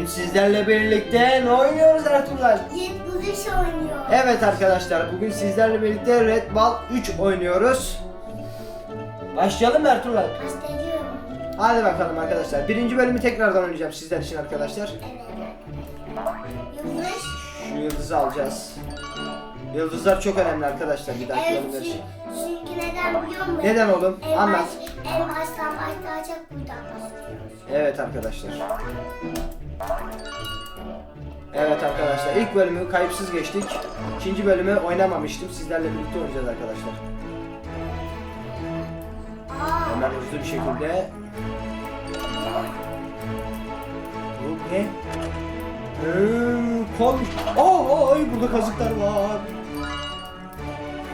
Bugün sizlerle birlikte ne oynuyoruz Ertuğrul? Yetmiş oynuyor. Evet arkadaşlar bugün sizlerle birlikte Red Ball 3 oynuyoruz. Başlayalım mı Ertuğrul? Başlıyorum. Hadi bakalım arkadaşlar. Birinci bölümü tekrardan oynayacağım sizler için arkadaşlar. Evet. Yılmış. Şu yıldızı alacağız. Yıldızlar çok önemli arkadaşlar bir dahaki Evet bölümler için. çünkü, çünkü neden biliyor musun? Neden oğlum? En Anlat. Baş, en baştan başlayacak buradan başlıyoruz. Evet arkadaşlar. Evet arkadaşlar ilk bölümü kayıpsız geçtik. İkinci bölümü oynamamıştım. Sizlerle birlikte oynayacağız arkadaşlar. Hemen hızlı bir şekilde. Bu ne? Hmm, kolmuş. Aa, ay burada kazıklar var.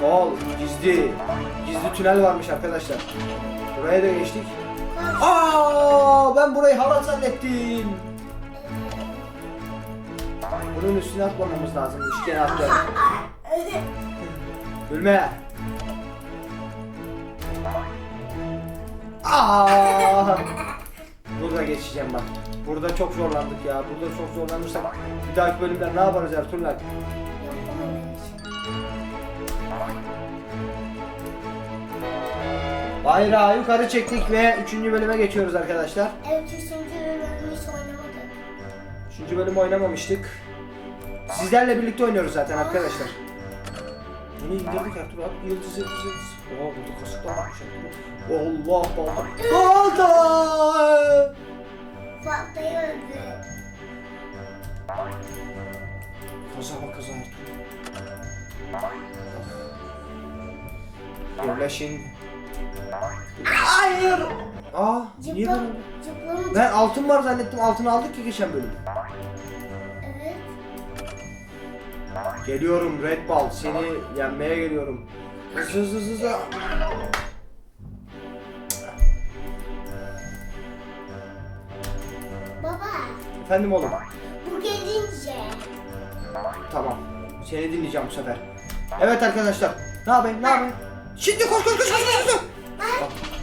Kol, gizli. Gizli tünel varmış arkadaşlar. Buraya da geçtik. Aa, ben burayı halat zannettim. Bunun üstüne atlamamız lazımmış. Gene atlayalım. Gülme. Aa! Burada geçeceğim bak. Burada çok zorlandık ya. Burada çok zorlanırsak bir dahaki bölümler ne yaparız Ertuğrul? Bayrağı yukarı çektik ve 3. bölüme geçiyoruz arkadaşlar. Evet üçüncü bölümü hiç oynamadım. 3. bölüm oynamamıştık. Sizlerle birlikte oynuyoruz zaten arkadaşlar. Bunu indirdik Ertuğrul abi. Yıldız yıldız yıldız. Oha burada kasıklar varmış Ertuğrul. Allah balta. Balta! Fatma'yı öldü. Kaza bak kaza Ertuğrul. Birleşin. Hayır. Aa niye böyle? Ben altın var zannettim. Altını aldık ki geçen bölüm. Geliyorum Red Ball. Seni yenmeye geliyorum. Hız hız hız hız. Baba Efendim oğlum. bu gelince Tamam. Seni dinleyeceğim bu sefer. Evet arkadaşlar. Ne yapayım ne yapayım? Şimdi koş koş koş koş koş.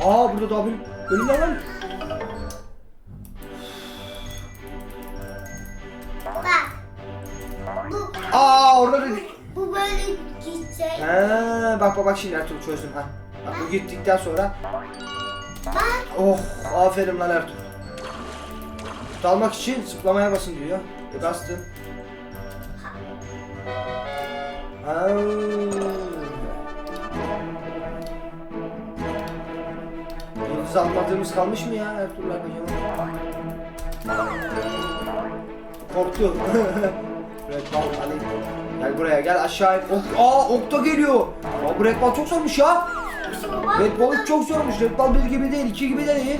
Aa burada daha benim bölümler var. bak orada da... bu böyle gidecek. He, bak bak bak şimdi Ertuğrul çözdüm ha. Bak bu gittikten sonra. Bak Oh aferin lan Ertuğrul. Dalmak için zıplamaya basın diyor. E bastım. Ha. Yıldız almadığımız kalmış mı ya Ertuğrul abi? Korktu. Red Ball alayım. Gel buraya gel aşağı in. Ok, aa ok da geliyor. Aa bu Red Ball çok zormuş ya. baba Red Ball 3 çok zormuş. Red Ball 1 gibi değil, 2 gibi de değil.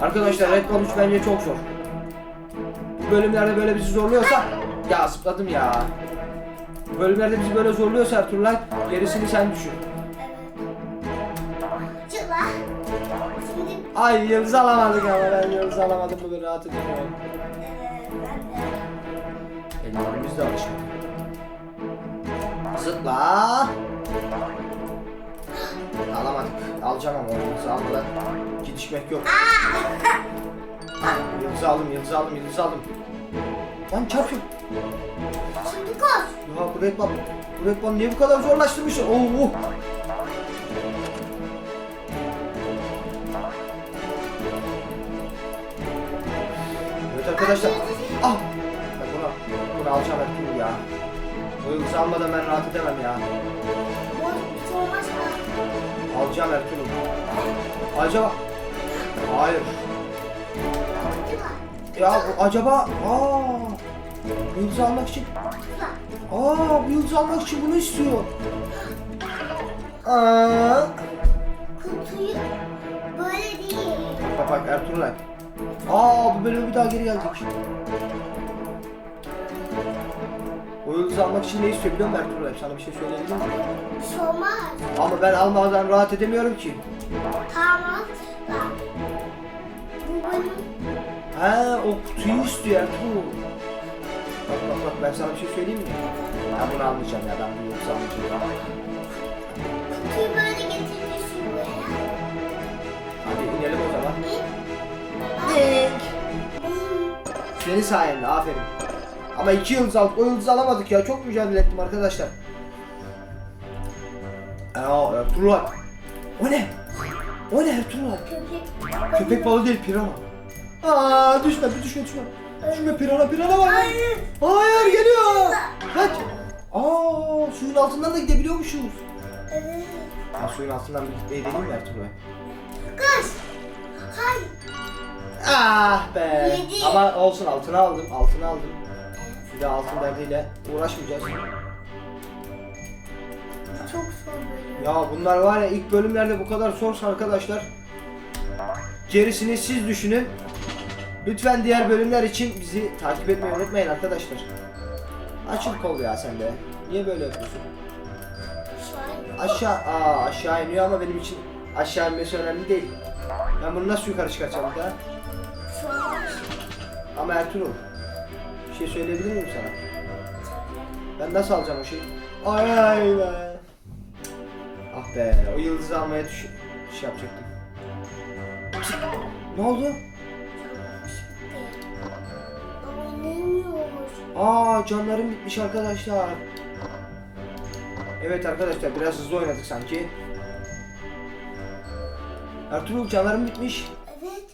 Arkadaşlar Red Ball 3 bence çok zor. Bu bölümlerde böyle bizi zorluyorsa... Ya zıpladım ya. Bölümlerde bizi böyle zorluyorsa Ertuğrul gerisini sen düşün. Ay yıldız alamadık ama ben yıldız alamadım bugün rahat edemiyorum. Ellerimiz de alışmadı. Zıpla. Alamadık. Alacağım ama yıldızı almadan gidişmek yok. Yıldızı aldım, yıldızı aldım, yıldızı aldım. Lan çarpıyor. Şimdi koş. Ya bu Ball, bu Ball niye bu kadar zorlaştırmışsın? Oo. oh. Evet arkadaşlar. Ben alacağım Ertuğrul ya. Yıldızı almadan ben rahat edemem ya. Alacağım Ertuğrul. Acaba... Hayır. Ya bu acaba... Aa! Bu yıldızı almak için... Aa! Bu yıldızı almak için bunu istiyor. Aa! Kutuyu böyle değil. Bak bak Ertuğrul. Aa bu bölüme bir daha geri geldik. O yıldızı almak için ne istiyor biliyor musun Ertuğrul Alp? Sana bir şey söyleyebilir miyim? Olmaz. Ama ben almadan rahat edemiyorum ki. Tamam. Bak. Bu benim. He o kutuyu istiyor Ertuğrul. Bak bak bak ben sana bir şey söyleyeyim mi? Ben bunu almayacağım ya ben bu yıldızı almayacağım. Kutuyu böyle getirmişsin buraya. Hadi inelim o zaman. Hmm. Senin sayende aferin. Ama iki yıldız aldık. O yıldızı alamadık ya. Çok mücadele ettim arkadaşlar. Aa Ertuğrul. O ne? O ne Ertuğrul? Köpek. Köpek balığı değil pirana. Aa düşme bir düşme düşme. Düşme pirana pirana var. Hayır. Hayır geliyor. Kaç. Aa suyun altından da gidebiliyormuşuz. Evet. Ya suyun altından bir gitmeyi deneyim mi Ertuğrul? Kaç. Hayır. Ah be. Yedi. Ama olsun altına aldım. Altına aldım. Bir daha altın derdiyle uğraşmayacağız. Çok zor bölüm. Ya bunlar var ya ilk bölümlerde bu kadar sorsa arkadaşlar. Gerisini siz düşünün. Lütfen diğer bölümler için bizi takip etmeyi unutmayın arkadaşlar. Açıl kol ya sen de. Niye böyle yapıyorsun? Aşağı, aa aşağı iniyor ama benim için aşağı inmesi önemli değil. Ben bunu nasıl yukarı çıkartacağım an Ama Ertuğrul, bir şey söyleyebilir miyim sana? Ben nasıl alacağım o şeyi? Ay ay be. Ah be, o yıldızı almaya düş şey yapacaktım. Ne oldu? Aa canlarım bitmiş arkadaşlar. Evet arkadaşlar biraz hızlı oynadık sanki. Ertuğrul canlarım bitmiş. Evet.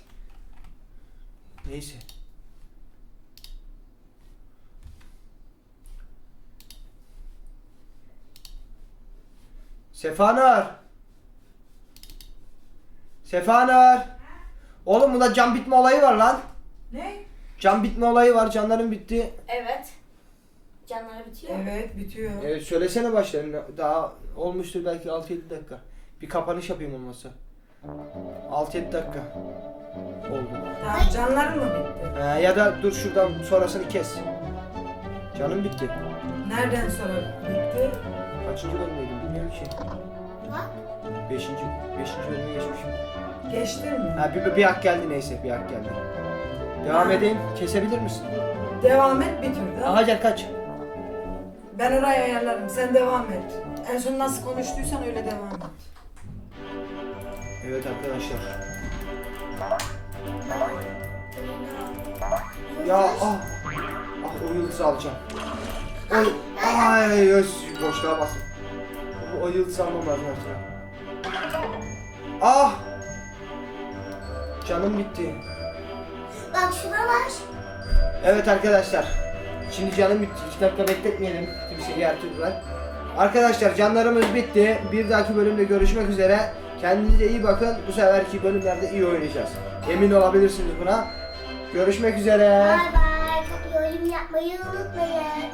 Neyse. Sefanar. Sefanar. Oğlum bunda can bitme olayı var lan. Ne? Can bitme olayı var. Canların bitti. Evet. Canları bitiyor. Evet bitiyor. Evet söylesene başlarını. Daha olmuştur belki 6-7 dakika. Bir kapanış yapayım olmasa. 6-7 dakika. Oldu. Tamam canların mı bitti? Ee, ya da dur şuradan sonrasını kes. Canım bitti. Nereden sonra bitti? Kaçıncı bölümdeydim bilmiyorum ki. Bak. Beşinci, beşinci bölüme geçmişim. Geçtin mi? Ha bir, bir hak geldi neyse bir hak geldi. Devam edeyim. Kesebilir misin? Devam et bitir. Aha gel kaç. Ben orayı ayarlarım. Sen devam et. En son nasıl konuştuysan öyle devam et. Evet arkadaşlar. Ya ah. Ah o yıldızı alacağım. Oy. Ay öz boşluğa bastım. O yıldızı almam lazım artık. Ah. Canım bitti. Bak şuna bak. Evet arkadaşlar. Şimdi canım bitti. İki dakika bekletmeyelim. Kimseyi Ertuğrul'lar. Arkadaşlar canlarımız bitti. Bir dahaki bölümde görüşmek üzere. Kendinize iyi bakın. Bu seferki bölümlerde iyi oynayacağız. Emin olabilirsiniz buna. Görüşmek üzere. Bay bay. Yorum yapmayı unutmayın.